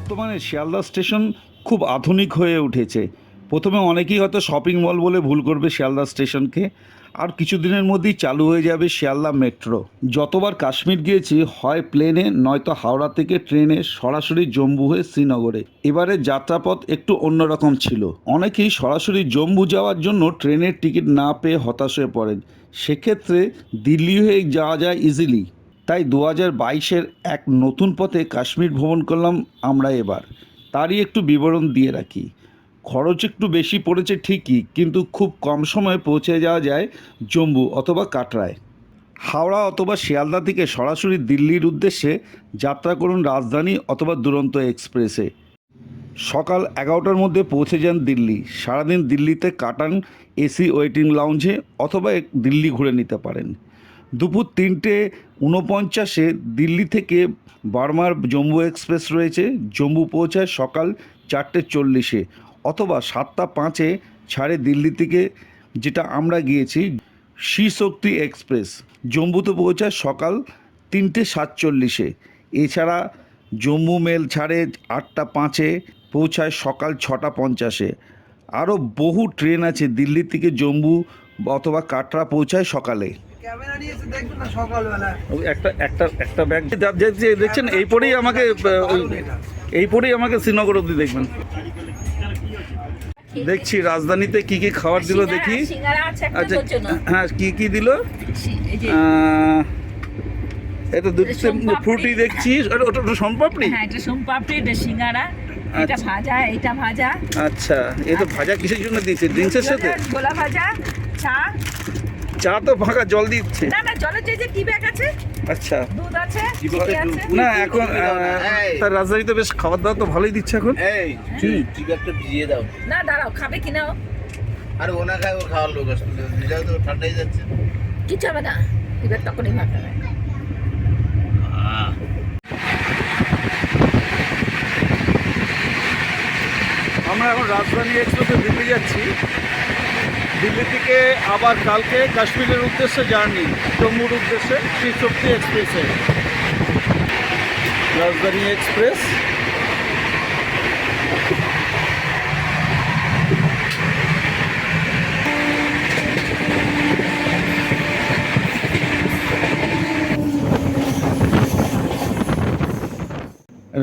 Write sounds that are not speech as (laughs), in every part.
বর্তমানে শিয়ালদা স্টেশন খুব আধুনিক হয়ে উঠেছে। প্রথমে অনেকেই হয়তো শপিং মল বলে ভুল করবে শিয়ালদা স্টেশনকে। আর কিছুদিনের মধ্যেই চালু হয়ে যাবে শিয়ালদা মেট্রো। যতবার কাশ্মীর গিয়েছি, হয় প্লেনে, নয়তো হাওড়া থেকে ট্রেনে, সরাসরি জম্মু হয়ে শ্রীনগরে। এবারে যাত্রাপথ একটু অন্যরকম ছিল। অনেকেই সরাসরি জম্মু যাওয়ার জন্য ট্রেনের টিকিট না পেয়ে হতাশ হয়ে পড়েন। সেক্ষেত্রে দিল্লি হয়ে যাওয়া যায় ইজিলি তাই দু হাজার বাইশের এক নতুন পথে কাশ্মীর ভ্রমণ করলাম আমরা এবার। তারই একটু বিবরণ দিয়ে রাখি। খরচ একটু বেশি পড়েছে ঠিকই, কিন্তু খুব কম সময়ে পৌঁছে যাওয়া যায় জম্মু অথবা কাটরায়। হাওড়া অথবা শিয়ালদা থেকে সরাসরি দিল্লির উদ্দেশ্যে যাত্রা করুন রাজধানী অথবা দুরন্ত এক্সপ্রেসে। সকাল এগারোটার মধ্যে পৌঁছে যান দিল্লি। সারাদিন দিল্লিতে কাটান এসি ওয়েটিং লাউঞ্জে অথবা দিল্লি ঘুরে নিতে পারেন। দুপুর তিনটে উনপঞ্চাশে দিল্লি থেকে বার্মার জম্মু এক্সপ্রেস রয়েছে। জম্মু পৌঁছায় সকাল চারটে চল্লিশে অথবা সাতটা পাঁচে ছাড়ে দিল্লি থেকে, যেটা আমরা গিয়েছি শক্তি এক্সপ্রেস। জম্মুতে পৌঁছায় সকাল তিনটে সাতচল্লিশে। এছাড়া জম্মু মেল ছাড়ে আটটা পাঁচে, পৌঁছায় সকাল ছটা পঞ্চাশে। আরও বহু ট্রেন আছে দিল্লি থেকে জম্মু অথবা কাটরা পৌঁছায় সকালে। ক্যামেরা নিয়ে এসে দেখবেন না সকালবেলা একটা একটা একটা ব্যাগ। দেখছেন এই পরেই আমাকে এই পরেই আমাকে শ্রীনগর অব্দি দেখবেন। দেখছি রাজধানীতে কি কি খাবার দিল দেখি। সিঙ্গারা আছে একটা আচ্ছা হ্যাঁ কি কি দিল? এটা দুধ ফ্রুটি দেখছি। ওটা ওটা হ্যাঁ এটা সোমপাপড়ি এটা সিঙ্গারা এটা আচ্ছা। ভাজা এটা ভাজা। আচ্ছা এ তো ভাজা কিসের জন্য দিয়েছে? ড্রিঙ্কসের সাথে? গোলা ভাজা চা চা তো ফাঁকা জল দিচ্ছে। না না জলের যে যে টি ব্যাগ আছে আচ্ছা। দুধ আছে না এখন তার রাজধানীতে বেশ খাবার দাবার তো ভালোই দিচ্ছে এখন। এই ঠিক একটা ভিজিয়ে দাও। না দাঁড়াও খাবে কি নাও আরে ওনা খায় ও খাওয়ার লোক আসলে ভিজাও তো ঠান্ডাই যাচ্ছে। কিছু হবে না। এবার তখনই ভাত হবে। আমরা এখন রাজধানী এক্সপ্রেসে দিল্লি যাচ্ছি। দিল্লি থেকে আবার কালকে কাশ্মীরের উদ্দেশ্যে জার্নি, জম্মুর উদ্দেশ্যে শ্রীশক্তি এক্সপ্রেসে। রাজধানী এক্সপ্রেস।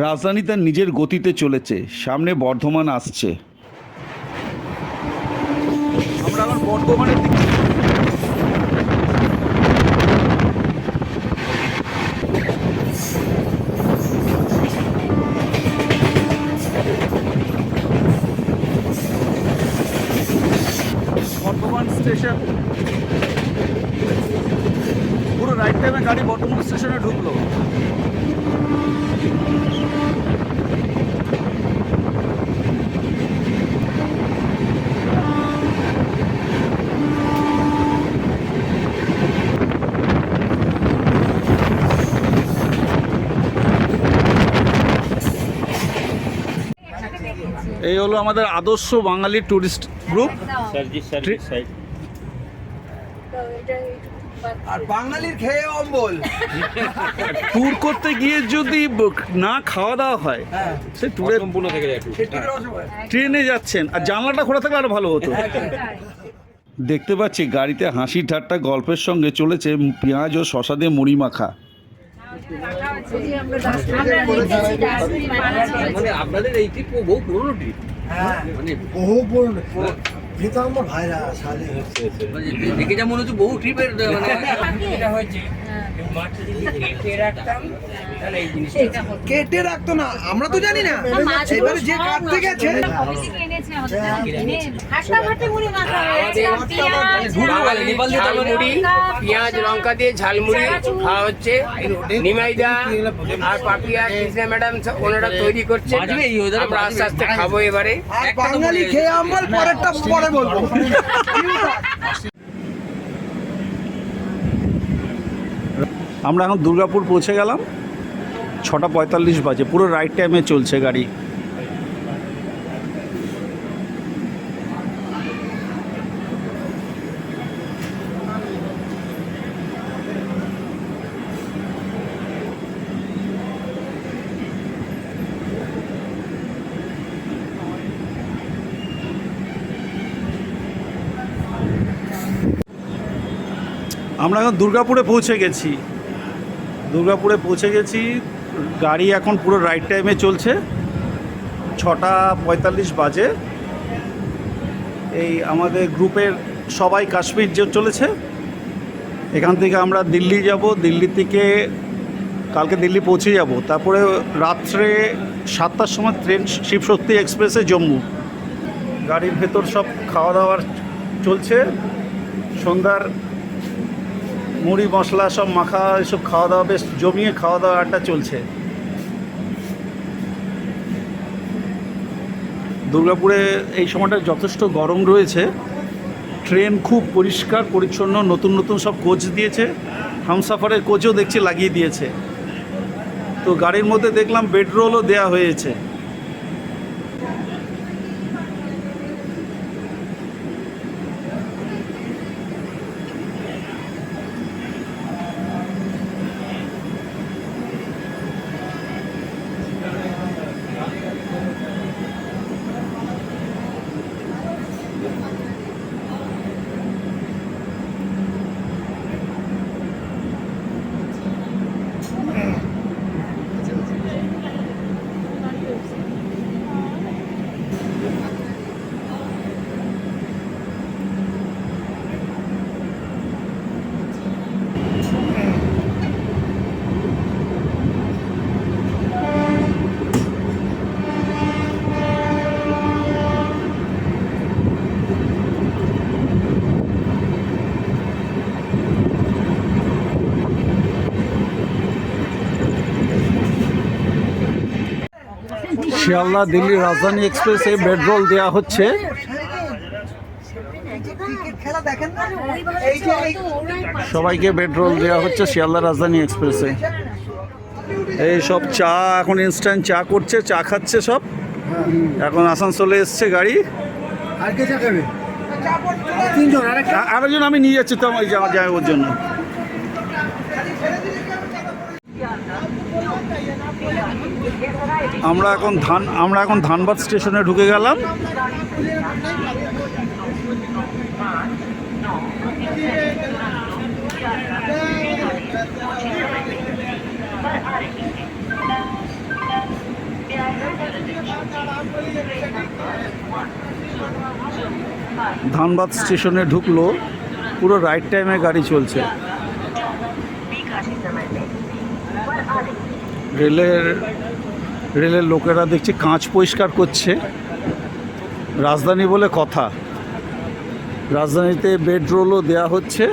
রাজধানী তার নিজের গতিতে চলেছে, সামনে বর্ধমান আসছে। বর্ধমানের দিকে। বর্ধমান স্টেশন পুরো রাইট টাইমে গাড়ি বর্ধমান স্টেশনে ঢুকলো এই হলো আমাদের আদর্শ বাঙালি ট্যুরিস্ট গ্রুপ আর বাঙালির খেয়ে অম্বল। ট্যুর করতে গিয়ে যদি না খাওয়া দাওয়া হয় হ্যাঁ। সে ট্যুরে সেটির অসময় ট্রেনে যাচ্ছেন। আর জানলাটা খোলা থাকলে আরও ভালো হতো। দেখতে পাচ্ছি গাড়িতে হাসি ঠাট্টা গল্পের সঙ্গে চলেছে পেঁয়াজ ও শশা দিয়ে মুড়ি মাখা। মানে আপনাদের এই ট্রিপ বহু পুরনো ট্রিপ হ্যাঁ। মানে বহু পুরনো এটা আমার ভাইরা শালে। মানে দেখে যা মনে হচ্ছে বহু ট্রিপের মানে (laughs) এটা হয়েছে। কেটে রাখতো না আমরা তো জানি না। এবারে যে কাটতে গেছে পেঁয়াজ লঙ্কা দিয়ে ঝালমুড়ি খাওয়া হচ্ছে। নিমাইদা আর পাপিয়া কৃষ্ণা ম্যাডাম ওনারা তৈরি করছে। আমরা আস্তে আস্তে খাব এবারে। বাঙালি খেয়ে অম্বল পরেরটা পরে বলব। (laughs) আমরা এখন দুর্গাপুর পৌঁছে গেলাম। ছটা পঁয়তাল্লিশ বাজে, পুরো রাইট টাইমে চলছে গাড়ি। আমরা এখন দুর্গাপুরে পৌঁছে গেছি। দুর্গাপুরে পৌঁছে গেছি। গাড়ি এখন পুরো রাইট টাইমে চলছে। ছটা পঁয়তাল্লিশ বাজে। এই আমাদের গ্রুপের সবাই কাশ্মীর যে চলেছে। এখান থেকে আমরা দিল্লি যাব। দিল্লি থেকে কালকে দিল্লি পৌঁছে যাব। তারপরে রাত্রে সাতটার সময় ট্রেন শিবশক্তি এক্সপ্রেসে জম্মু। গাড়ির ভেতর সব খাওয়া দাওয়ার চলছে। সন্ধ্যার মুড়ি, মশলা, সব মাখা, এসব খাওয়া দাওয়া, বেশ জমিয়ে খাওয়া দাওয়া একটা চলছে। দুর্গাপুরে এই সময়টা যথেষ্ট গরম রয়েছে। ট্রেন খুব পরিষ্কার, পরিচ্ছন্ন, নতুন নতুন সব কোচ দিয়েছে। হামসাফারের কোচও দেখছি লাগিয়ে দিয়েছে। তো গাড়ির মধ্যে দেখলাম বেডরোলও দেওয়া হয়েছে। শিয়ালদা দিল্লি রাজধানী এক্সপ্রেসে বেডরোল দেওয়া হচ্ছে। সবাইকে বেডরোল দেওয়া হচ্ছে শিয়ালদা রাজধানী এক্সপ্রেসে এই সব চা এখন ইনস্ট্যান্ট চা করছে চা খাচ্ছে সব। এখন আসানসোলে এসছে গাড়ি। আর কে চা খাবে? আরেকজন আমি নিয়ে যাচ্ছি তো আমার যাওয়া যায় ওর জন্য। আমরা এখন ধান আমরা এখন ধানবাদ স্টেশনে ঢুকে গেলাম। ধানবাদ স্টেশনে ঢুকলো পুরো রাইট টাইমে গাড়ি চলছে। রেলের রেলের লোকেরা দেখছি কাঁচ পরিষ্কার করছে। রাজধানী বলে কথা। রাজধানীতে বেডরোলও দেয়া হচ্ছে।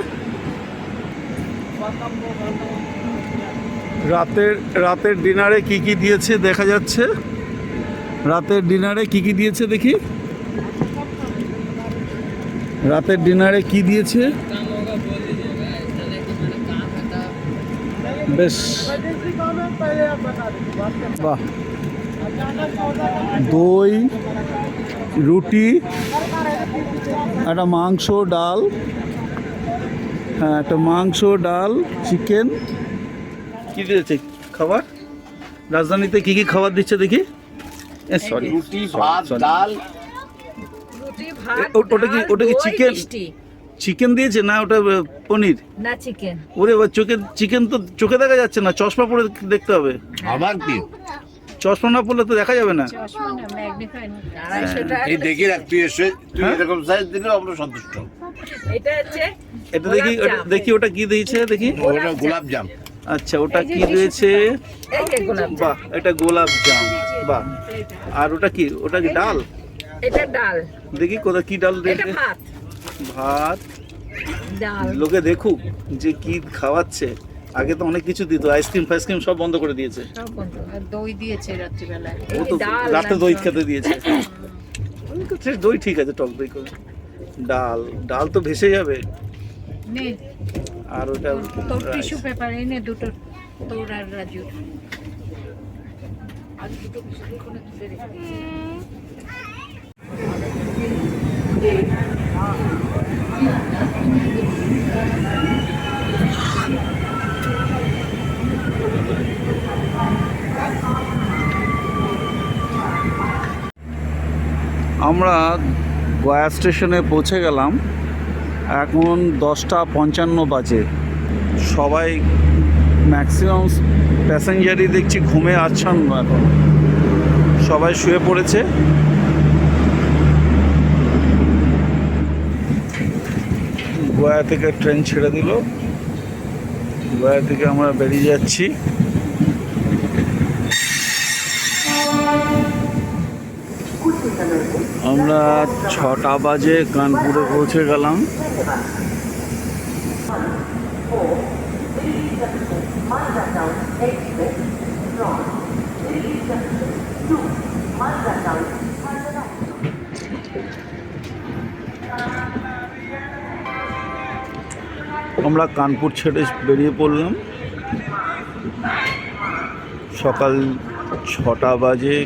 রাতের রাতের ডিনারে কি কি দিয়েছে দেখা যাচ্ছে? রাতের ডিনারে কি কি দিয়েছে দেখি? রাতের ডিনারে কি দিয়েছে? বেশ। বাহ। দই রুটি একটা মাংস ডাল হ্যাঁ একটা মাংস ডাল চিকেন। কি দিয়েছে খাবার? রাজধানীতে কি কি খাবার দিচ্ছে দেখি? সরি রুটি ভাত ডাল। রুটি ভাত এ, ও- ওটা কি- ওটা কি? মিষ্টি। চিকেন দিয়েছে না ওটা পনির? না চিকেন। ওরে চোখে চিকেন তো চোখে দেখা যাচ্ছে না চশমা পরে দেখতে হবে। আবার কি চশমা না পরলে তো দেখা যাবে না। এই দেখে রাখ তুই এসে তুই হ্যাঁ? এরকম সাইজ দিলে আমরা সন্তুষ্ট। এটা হচ্ছে এটা দেখি ওটা- দেখি ওটা কি দিয়েছে দেখি? ওটা গোলাপ জাম। আচ্ছা ওটা কি দিয়েছে। বাহ এটা গোলাপ জাম বাহ। আর ওটা কি ওটা কি ডাল? এটা ডাল। দেখি কোথায় কি ডাল এটা দিয়েছে? ভাত। ভাত। লোকে দেখুক যে কি খাওয়াচ্ছে। আগে তো অনেক কিছু দিত আইসক্রিম ফাইসক্রিম সব বন্ধ করে দিয়েছে। সব বন্ধ। আর দই দিয়েছে রাত্রিবেলায়। ও তো ডাল রাতে দই খেতে দিয়েছে। দই ঠিক আছে টক দই করে। ডাল ডাল তো ভেসে যাবে। নে। আর ওটা rice। টিস্যু পেপার এনে দুটো তোর আর রাজুর। আমরা গয়া স্টেশনে পৌঁছে গেলাম। এখন দশটা পঞ্চান্ন বাজে। সবাই ম্যাক্সিমাম প্যাসেঞ্জারই দেখছি ঘুমে আচ্ছন্ন এখন। সবাই শুয়ে পড়েছে। গোয়া থেকে ট্রেন ছেড়ে দিল। গোয়া থেকে আমরা বেরিয়ে যাচ্ছি। আমরা ছটা বাজে কানপুরে পৌঁছে গেলাম। আমরা কানপুর ছেড়ে বেরিয়ে পড়লাম। সকাল ছটা বাজে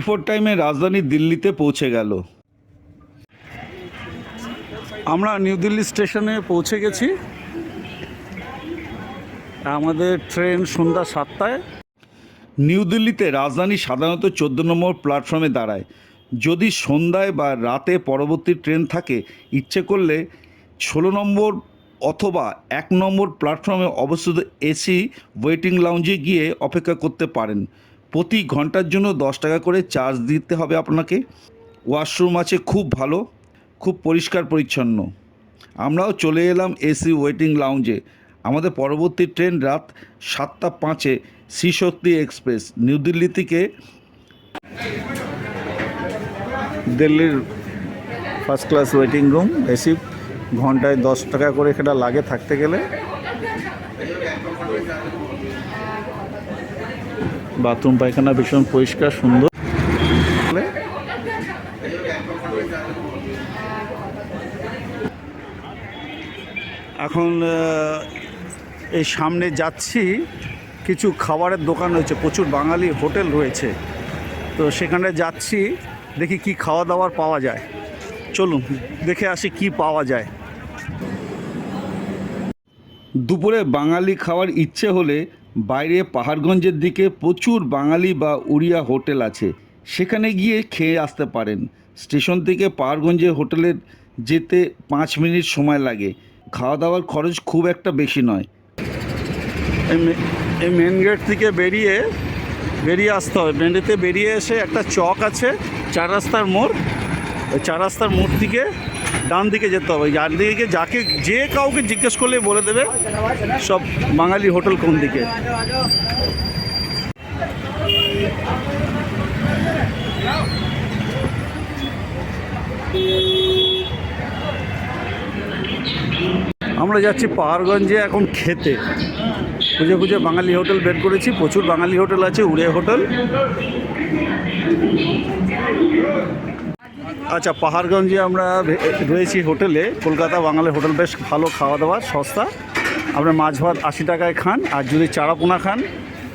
বিফোর টাইমে রাজধানী দিল্লিতে পৌঁছে গেল। আমরা নিউ দিল্লি স্টেশনে পৌঁছে গেছি। আমাদের ট্রেন সন্ধ্যা সাতটায়। নিউ দিল্লিতে রাজধানী সাধারণত চোদ্দ নম্বর প্ল্যাটফর্মে দাঁড়ায়। যদি সন্ধ্যায় বা রাতে পরবর্তী ট্রেন থাকে, ইচ্ছে করলে ষোলো নম্বর অথবা এক নম্বর প্ল্যাটফর্মে অবস্থিত এসি, ওয়েটিং লাউঞ্জে গিয়ে অপেক্ষা করতে পারেন। প্রতি ঘণ্টার জন্য দশ টাকা করে চার্জ দিতে হবে আপনাকে। ওয়াশরুম আছে খুব ভালো, খুব পরিষ্কার পরিচ্ছন্ন। আমরাও চলে এলাম এসি ওয়েটিং লাউঞ্জে আমাদের পরবর্তী ট্রেন রাত সাতটা পাঁচে শ্রীশক্তি এক্সপ্রেস নিউ দিল্লি থেকে দিল্লির first class waiting room AC ঘন্টায় দশ টাকা করে সেটা লাগে থাকতে গেলে। বাথরুম পায়খানা ভীষণ পরিষ্কার সুন্দর। এখন এই সামনে যাচ্ছি কিছু খাবারের দোকান রয়েছে প্রচুর বাঙালি হোটেল রয়েছে। তো সেখানে যাচ্ছি দেখি কি খাওয়া দাওয়ার পাওয়া যায়। চলুন দেখে আসি কি পাওয়া যায়। দুপুরে বাঙালি খাওয়ার ইচ্ছে হলে বাইরে পাহাড়গঞ্জের দিকে প্রচুর বাঙালি বা উড়িয়া হোটেল আছে। সেখানে গিয়ে খেয়ে আসতে পারেন। স্টেশন থেকে পাহাড়গঞ্জে হোটেলে যেতে পাঁচ মিনিট সময় লাগে। খাওয়া দাওয়ার খরচ খুব একটা বেশি নয়। এই মেন গেট থেকে বেরিয়ে বেরিয়ে আসতে হবে। মেন গেটে বেরিয়ে এসে একটা চক আছে, চার রাস্তার মোড়। ওই চার রাস্তার মোড় থেকে ডান দিকে যেতে হবে। যার দিকে যাকে যে কাউকে জিজ্ঞেস করলে বলে দেবে সব বাঙালি হোটেল কোন দিকে। আমরা যাচ্ছি পাহাড়গঞ্জে এখন খেতে। খুঁজে খুঁজে বাঙালি হোটেল বের করেছি। প্রচুর বাঙালি হোটেল আছে, উড়ে হোটেল। আচ্ছা পাহাড়গঞ্জে আমরা রয়েছি হোটেলে। কলকাতা বাঙালি হোটেল বেশ ভালো খাওয়া দাওয়া সস্তা। আপনার মাছ ভাত আশি টাকায় খান, আর যদি চারাপোনা খান,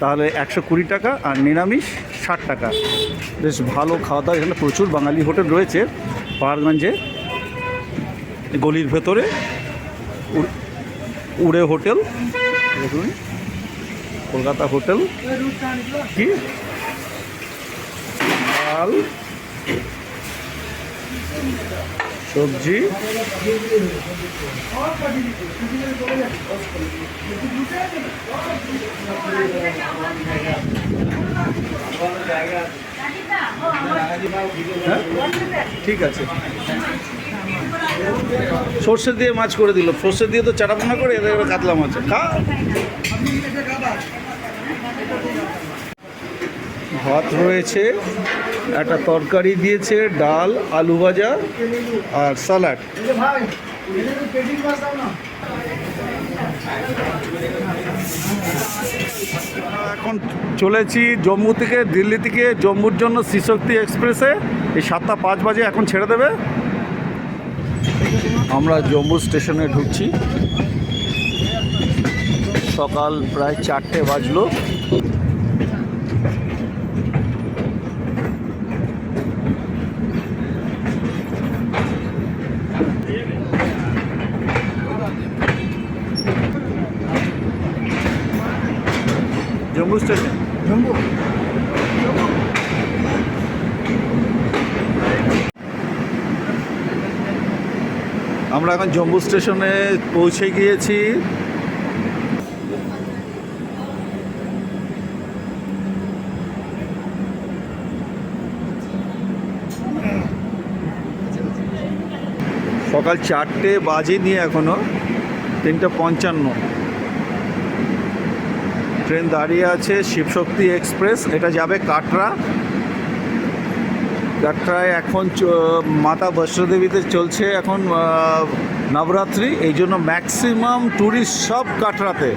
তাহলে একশো কুড়ি টাকা, আর নিরামিষ ষাট টাকা। বেশ ভালো খাওয়া দাওয়া এখানে প্রচুর বাঙালি হোটেল রয়েছে পাহাড়গঞ্জে। গলির ভেতরে উড়ে হোটেল। দেখুন, কলকাতা হোটেল। কি? সবজি। হ্যাঁ ঠিক আছে। সর্ষে দিয়ে মাছ করে দিল। সর্ষে দিয়ে তো চাটাপোনা করে, এদের কাতলা মাছ। খা। ভাত রয়েছে। একটা তরকারি দিয়েছে, ডাল, আলু ভাজা আর স্যালাড এখন চলেছি জম্মু থেকে, দিল্লি থেকে, জম্মুর জন্য শ্রীশক্তি এক্সপ্রেসে। এই সাতটা পাঁচ বাজে এখন ছেড়ে দেবে। আমরা জম্মু স্টেশনে ঢুকছি। সকাল প্রায় চারটে বাজলো। আমরা এখন জম্বু স্টেশনে পৌঁছে গিয়েছি। সকাল চারটে বাজে নিয়ে এখনও তিনটে পঞ্চান্ন। ট্রেন দাঁড়িয়ে আছে শিবশক্তি এক্সপ্রেস, এটা যাবে কাটরা। কাটরায় এখন মাতা বৈষ্ণদেবীতে চলছে এখন নবরাত্রি এই জন্য ম্যাক্সিমাম ট্যুরিস্ট সব কাটরাতে।